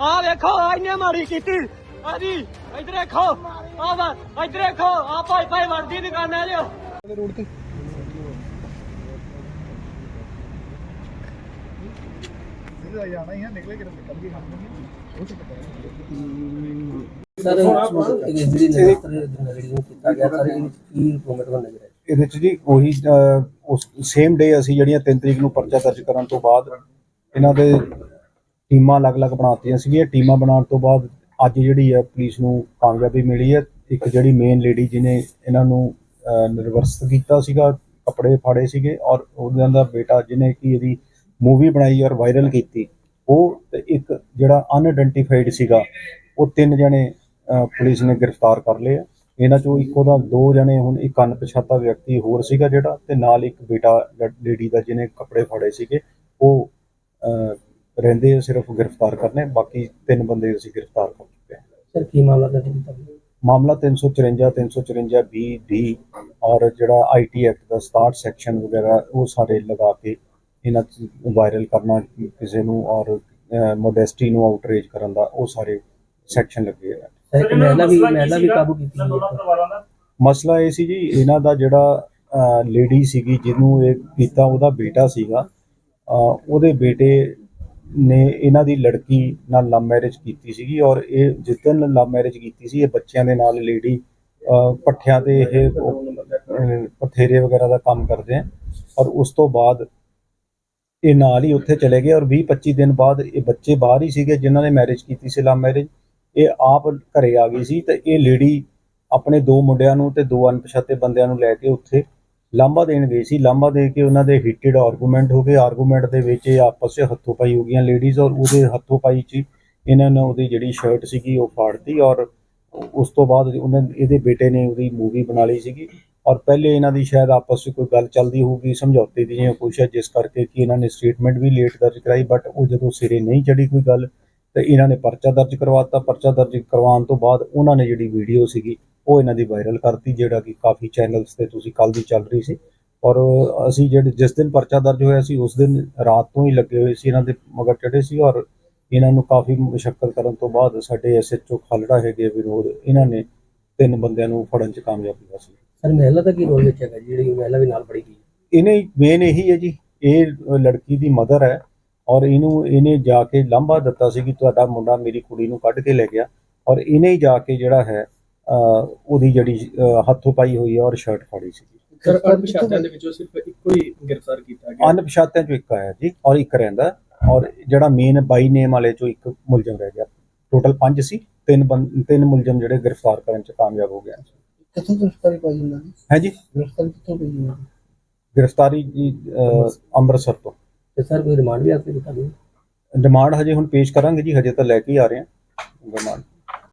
ਆ ਵੇਖੋ ਆ ਇਹਨੇ ਮਾਰੀ ਕੀਤੀ। ਆ ਜੀ ਇਧਰ ਦੇਖੋ ਆ ਵਾ ਇਧਰ ਦੇਖੋ ਆ ਭਾਈ ਭਾਈ ਵਰਦੀ ਦੁਕਾਨਾਂ ਜੋ ਰੋਡ ਤੇ ਇਹਦਾ ਜਾਣਾ ਹੀ ਹੈ ਨਿਕਲੇ ਨਿਕਲ ਗਈ ਹਮ ਨਹੀਂ ਉਹ ਤੇ ਪਤਾ ਨਹੀਂ ਸਰ ਚ ਜੀ ਉਹੀ ਉਸ ਸੇਮ ਡੇ ਅਸੀਂ ਜਿਹੜੀਆਂ 3 ਤਰੀਕ ਨੂੰ ਪਰਚਾ ਦਰਜ ਕਰਨ ਤੋਂ ਬਾਅਦ ਇਹਨਾਂ ਦੇ ਟੀਮਾਂ ਅਲੱਗ-ਅਲੱਗ ਬਣਾਤੀਆਂ ਸੀਗੀਆਂ। ਟੀਮਾਂ ਬਣਾਉਣ ਤੋਂ ਬਾਅਦ ਅੱਜ ਜਿਹੜੀ ਹੈ ਪੁਲਿਸ ਨੂੰ ਕਾਮਯਾਬੀ ਮਿਲੀ ਹੈ ਇੱਕ ਜਿਹੜੀ ਮੇਨ ਲੇਡੀ ਜਿਹਨੇ ਇਹਨਾਂ ਨੂੰ ਅਹ, ਨਿਰਵਸਤ ਕੀਤਾ ਸੀਗਾ ਕੱਪੜੇ ਫਾੜੇ ਸੀਗੇ ਔਰ ਉਹਨਾਂ ਦਾ ਬੇਟਾ ਜਿਹਨੇ ਕਿ ਇਹਦੀ ਮੂਵੀ ਬਣਾਈ ਔਰ ਵਾਇਰਲ ਕੀਤੀ ਉਹ ਤੇ ਇੱਕ ਜਿਹੜਾ ਅਨਆਇਡੈਂਟੀਫਾਈਡ ਸੀਗਾ ਉਹ ਤਿੰਨ ਜਣੇ ਪੁਲਿਸ ਨੇ ਗ੍ਰਿਫਤਾਰ ਕਰ ਲਏ ਇਹਨਾਂ ਚੋਂ ਇੱਕੋ ਦਾ ਦੋ ਜਣੇ ਹੁਣ ਇੱਕ ਅਣਪਛਾਤਾ ਵਿਅਕਤੀ ਹੋਰ ਸੀਗਾ ਜਿਹੜਾ ਤੇ ਨਾਲ ਇੱਕ ਬੇਟਾ ਲੇਡੀ ਦਾ ਜਿਹਨੇ ਕੱਪੜੇ ਫਾੜੇ ਸੀਗੇ ਉਹ ਰਹਿੰਦੇ ਆ ਸਿਰਫ ਗ੍ਰਿਫਤਾਰ ਕਰਨੇ ਬਾਕੀ ਤਿੰਨ ਬੰਦੇ ਅਸੀਂ ਗ੍ਰਿਫਤਾਰ ਕਰ ਚੁੱਕੇ ਹਾਂ। ਸਰ ਕੀ ਮਾਮਲਾ ਦਰਜ ਕੀਤਾ ਗਿਆ? ਮਾਮਲਾ 354 354 ਬੀ ਡੀ ਔਰ ਜਿਹੜਾ ਆਈਟੀ ਐਕਟ ਦਾ 67 ਸੈਕਸ਼ਨ ਵਗੈਰਾ ਉਹ ਸਾਰੇ ਲਗਾ ਕੇ ਇਹਨਾਂ ਚ ਵਾਇਰਲ ਕਰਨਾ ਕਿਸੇ ਨੂੰ ਔਰ ਮੋਡੈਸਟੀ ਨੂੰ ਆਊਟਰੇਜ ਕਰਨ ਦਾ ਉਹ ਸਾਰੇ ਸੈਕਸ਼ਨ ਲੱਗੇ ਆ। ਸਰ ਇੱਕ ਮਹਿਲਾ ਵੀ ਮਹਿਲਾ ਵੀ ਕਾਬੂ ਕੀਤੀ ਗਈ ਹੈ ਮਸਲਾ ਇਹ ਸੀ ਜੀ ਇਹਨਾਂ ਦਾ ਜਿਹੜਾ ਲੇਡੀ ਸੀਗੀ ਜਿਹਨੂੰ ਇਹ ਕੀਤਾ ਉਹਦਾ ਬੇਟਾ ਸੀਗਾ। ਉਹਦੇ ਬੇਟੇ ਨੇ ਇਹਨਾਂ ਦੀ ਲੜਕੀ ਨਾਲ ਲਵ ਮੈਰਿਜ ਕੀਤੀ ਸੀਗੀ ਔਰ ਇਹ ਜਿਸ ਦਿਨ ਲਵ ਮੈਰਿਜ ਕੀਤੀ ਸੀ, ਇਹ ਬੱਚਿਆਂ ਦੇ ਨਾਲ ਲੇਡੀ ਪੱਠਿਆਂ ਤੇ ਇਹ ਪਥੇਰੇ ਵਗੈਰਾ ਦਾ ਕੰਮ ਕਰਦੇ ਆ ਔਰ ਉਸ ਤੋਂ ਬਾਅਦ ਇਹ ਨਾਲ ਹੀ ਉੱਥੇ ਚਲੇ ਗਏ ਔਰ 20 25 ਦਿਨ ਬਾਅਦ ਇਹ ਬੱਚੇ ਬਾਹਰ ਹੀ ਸੀਗੇ ਜਿਨ੍ਹਾਂ ਨੇ ਮੈਰਿਜ ਕੀਤੀ ਸੀ ਲਵ ਮੈਰਿਜ। ਇਹ ਆਪ ਘਰੇ ਆ ਗਈ ਸੀ ਤੇ ਇਹ ਲੇਡੀ ਆਪਣੇ ਦੋ ਮੁੰਡਿਆਂ ਨੂੰ ਤੇ ਦੋ ਅਣਪਛਾਤੇ ਬੰਦਿਆਂ ਨੂੰ ਲੈ ਕੇ ਉੱਥੇ ਲਾਂਭਾ ਦੇਣ ਗਏ ਸੀ। ਲਾਂਭਾ ਦੇ ਕੇ ਉਹਨਾਂ ਦੇ ਹੀਟਡ ਆਰਗੂਮੈਂਟ ਹੋ ਗਏ। ਆਰਗੂਮੈਂਟ ਦੇ ਵਿੱਚ ਇਹ ਆਪਸ ਵਿੱਚ ਹੱਥੋਂ-ਪਾਈ ਹੋ ਗਈਆਂ ਲੇਡੀਜ਼ ਔਰ ਉਹਦੇ ਹੱਥੋਂ-ਪਾਈ 'ਚ ਹੀ ਇਹਨਾਂ ਨੇ ਉਹਦੀ ਜਿਹੜੀ ਸ਼ਰਟ ਸੀਗੀ ਉਹ ਫਾੜਤੀ ਔਰ ਉਸ ਤੋਂ ਬਾਅਦ ਉਹਨਾਂ ਇਹਦੇ ਬੇਟੇ ਨੇ ਉਹਦੀ ਮੂਵੀ ਬਣਾ ਲਈ ਸੀਗੀ। ਔਰ ਪਹਿਲੇ ਇਹਨਾਂ ਦੀ ਸ਼ਾਇਦ ਆਪਸ ਵਿੱਚ ਕੋਈ ਗੱਲ ਚੱਲਦੀ ਹੋਊਗੀ, ਸਮਝੌਤੇ ਦੀ ਜਾਂ ਕੁਛ ਹੈ, ਜਿਸ ਕਰਕੇ ਕਿ ਇਹਨਾਂ ਨੇ ਸਟੇਟਮੈਂਟ ਵੀ ਲੇਟ ਦਰਜ ਕਰਾਈ ਬਟ ਉਹ ਜਦੋਂ ਸਿਰੇ ਨਹੀਂ ਚੜੀ ਕੋਈ ਗੱਲ, ਤੇ ਇਹਨਾਂ ਨੇ ਪਰਚਾ ਦਰਜ ਕਰਵਾਤਾ ਪਰਚਾ ਦਰਜ ਕਰਵਾਉਣ ਤੋਂ ਬਾਅਦ ਉਹਨਾਂ ਨੇ ਜਿਹੜੀ ਵੀਡੀਓ ਸੀਗੀ ਉਹ ਇਹਨਾਂ ਦੀ ਵਾਇਰਲ ਕਰਤੀ ਜਿਹੜਾ ਕਿ ਕਾਫੀ ਚੈਨਲਸ ਤੇ ਤੁਸੀਂ ਕੱਲ ਦੀ ਚੱਲ ਰਹੀ ਸੀ। ਔਰ ਅਸੀਂ ਜਿਹੜੇ ਜਿਸ ਦਿਨ ਪਰਚਾ ਦਰਜ ਹੋਇਆ ਸੀ ਉਸ ਦਿਨ ਰਾਤ ਤੋਂ ਹੀ ਲੱਗੇ ਹੋਏ ਸੀ ਇਹਨਾਂ ਦੇ ਮਗਰ ਚੜੇ ਸੀ ਔਰ ਇਹਨਾਂ ਨੂੰ ਕਾਫੀ ਮੁਸ਼ਕਲ ਕਰਨ ਤੋਂ ਬਾਅਦ ਸਾਡੇ ਐਸਐਚਓ ਖਾਲੜਾ ਹੈਗੇ ਵਿਨੋਦ ਇਹਨਾਂ ਨੇ ਤਿੰਨ ਬੰਦਿਆਂ ਨੂੰ ਫੜਨ 'ਚ ਕਾਮਯਾਬੀ ਹਾਸਲ ਕੀਤੀ ਸਰ ਮਹਿਲਾ ਦਾ ਕੀ ਰੋਲ ਵਿੱਚ ਹੈਗਾ ਜਿਹੜੀ ਮਹਿਲਾ ਵੀ ਨਾਲ ਫੜੀ ਗਈ ਇਹਨੇ ਮੇਨ ਇਹੀ ਹੈ ਜੀ ਇਹ ਲੜਕੀ ਦੀ ਮਦਰ ਹੈ ਔਰ ਇਹਨੂੰ ਇਹਨੇ ਜਾ ਕੇ ਲਾਂਭਾ ਦਿੱਤਾ ਸੀ ਕਿ ਤੁਹਾਡਾ ਮੁੰਡਾ ਮੇਰੀ ਕੁੜੀ ਨੂੰ ਕੱਢ ਕੇ ਲੈ ਗਿਆ ਔਰ ਇਹਨੇ ਹੀ ਜਾ ਕੇ ਜਿਹੜਾ ਹੈ ਉਹਦੀ ਜਿਹੜੀ ਹੱਥੋਂ ਪਾਈ ਹੋਈ ਹੈ ਔਰ ਸ਼ਰਟ ਫਾੜੀ ਸੀ ਸਰ ਅਣਪਛਾਤਿਆਂ ਦੇ ਵਿੱਚੋਂ ਸਿਰਫ ਇੱਕੋ ਹੀ ਗ੍ਰਿਫਤਾਰ ਕੀਤਾ ਗਿਆ? ਅਣਪਛਾਤਿਆਂ ਚੋਂ ਇੱਕ ਆਇਆ ਜੀ ਔਰ ਇੱਕ ਰਹਿੰਦਾ। ਔਰ ਜਿਹੜਾ ਮੇਨ ਬਾਈ ਨੇਮ ਵਾਲੇ ਚੋਂ ਇੱਕ ਮੁਲਜ਼ਮ ਰਹਿ ਗਿਆ। ਟੋਟਲ 5 ਸੀ ਤਿੰਨ ਤਿੰਨ ਮੁਲਜ਼ਮ ਜਿਹੜੇ ਗ੍ਰਿਫਤਾਰ ਕਰਨ ਚ ਕਾਮਯਾਬ ਹੋ ਗਏ ਕਿੱਥੋਂ ਗ੍ਰਿਫਤਾਰੀ ਪਾਈ ਇਹਨਾਂ ਦੀ? ਹੈ ਜੀ? ਗ੍ਰਿਫਤਾਰੀ ਕਿੱਥੋਂ ਪਈ ਇਹਨਾਂ ਦੀ? ਗ੍ਰਿਫਤਾਰੀ ਜੀ ਅਹ, ਅੰਮ੍ਰਿਤਸਰ ਤੋਂ। ਤੇ ਸਰ ਕੋਈ ਰਿਮਾਂਡ ਵੀ ਆਖਰੀ ਦਿੱਤਾ ਗਿਆ? ਡਿਮਾਂਡ ਹਜੇ ਹੁਣ ਪੇਸ਼ ਕਰਾਂਗੇ ਜੀ ਹਜੇ ਤਾਂ ਲੈ ਕੇ ਹੀ ਆ ਰਹੇ ਹਾਂ।